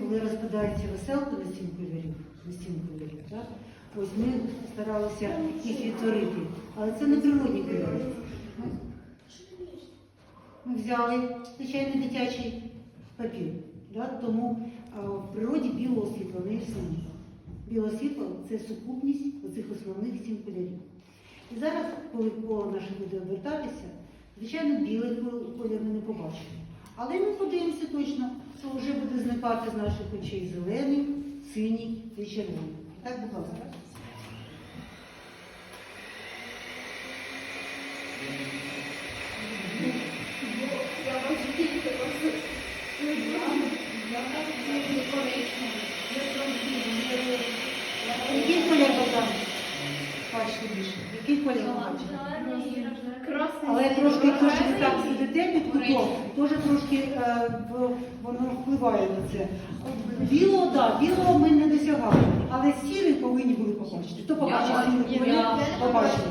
Коли розпадається веселка на сім кольорів, на сім кольорів, так? Ось ми старалися їх відтворити, але це не природні кольори. Ми взяли звичайний дитячий папір, да? тому а, в природі білого світла не існує. Біле світло це сукупність оцих основних сім кольорів. І зараз, коли коло наше буде обертатися, звичайно, білий колір ми не побачимо. Але ми подивимося точно, зникати з наших очей зелений, синій і червоний. Так, будь ласка. Який колір Богдан? Бачите більше. Який колір ви бачите? Але трошки, якщо ви так сидите під кутом, теж трошки е, воно впливає на це. Білого, так, білого ми не досягали, але сірий повинні були побачити. Хто побачив сірий колір? Побачили